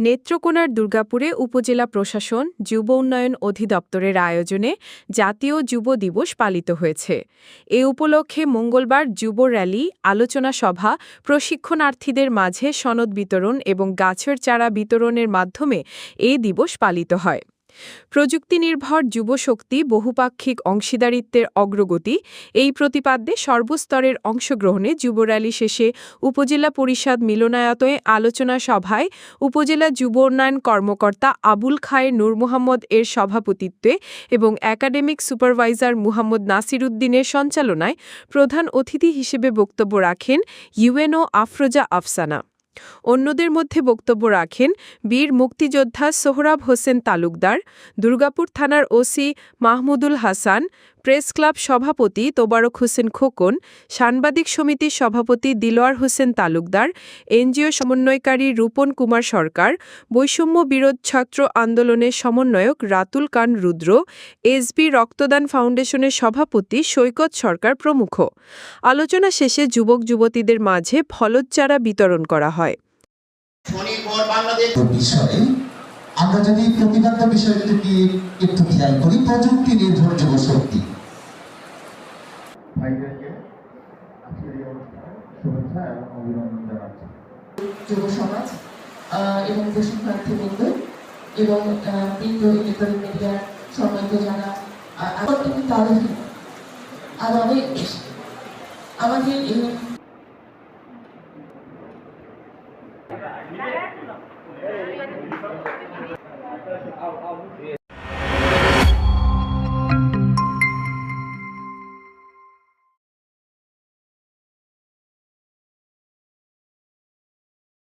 নেত্রকোনার দুর্গাপুরে উপজেলা প্রশাসন, যুব উন্নয়ন অধিদপ্তরের আয়োজনে জাতীয় যুব দিবস পালিত হয়েছে। এ উপলক্ষে মঙ্গলবার যুব র্যালি, আলোচনা সভা, প্রশিক্ষণার্থীদের মাঝে সনদ বিতরণ এবং গাছের চারা বিতরণের মাধ্যমে এ দিবস পালিত হয়। প্রযুক্তি নির্ভর যুবশক্তি বহুপাক্ষিক অংশীদারিত্বের অগ্রগতি, এই প্রতিপাদ্যে সর্বস্তরের অংশগ্রহণে যুব র্যালি শেষে উপজেলা পরিষদ মিলনায়তনে আলোচনা সভায় উপজেলা যুব উন্নয়ন কর্মকর্তা আবুল খায়ের নূর মোহাম্মদ এর সভাপতিত্বে এবং একাডেমিক সুপারভাইজার মুহাম্মদ নাসির উদ্দিনের সঞ্চালনায় প্রধান অতিথি হিসেবে বক্তব্য রাখেন ইউএনও আফরোজা আফসানা। অন্যদের মধ্যে বক্তব্য রাখেন বীর মুক্তিযোদ্ধা সোহরাব হোসেন তালুকদার দুর্গাপুর থানার OC Mahmudul Hasan press club সভাপতি তোবারক হোসেন খোকন সাংবাদিক সমিতির সভাপতি দিলোয়ার হোসেন তালুকদার এনজিও সমন্বয়কারী রূপন কুমার সরকার বৈষম্য বিরোধ ছাত্র আন্দোলনের সমন্বয়ক রাতুল কান রুদ্র এসবি রক্তদান ফাউন্ডেশনের সভাপতি সৈকত সরকার প্রমুখ। আলোচনা শেষে যুবক যুবতীদের মাঝে ফলচ্চারা বিতরণ করা হয়। বিষয়ে আমরা যদি প্রতিবাদ্য বিষয়টিকে একটু খেয়াল করি প্রযুক্তি নির্ভর যুব শক্তি। ভাইদেরকে আজকের এবং অভিনন্দন জানাচ্ছি। যুব সমাজ এবং প্রশিক্ষণার্থীবৃন্দ এবং বৃন্দ ইলেকট্রনিক মিডিয়ার সম্মানিত যারা কিন্তু ভিন্ন আরও অনেক আমাদের এই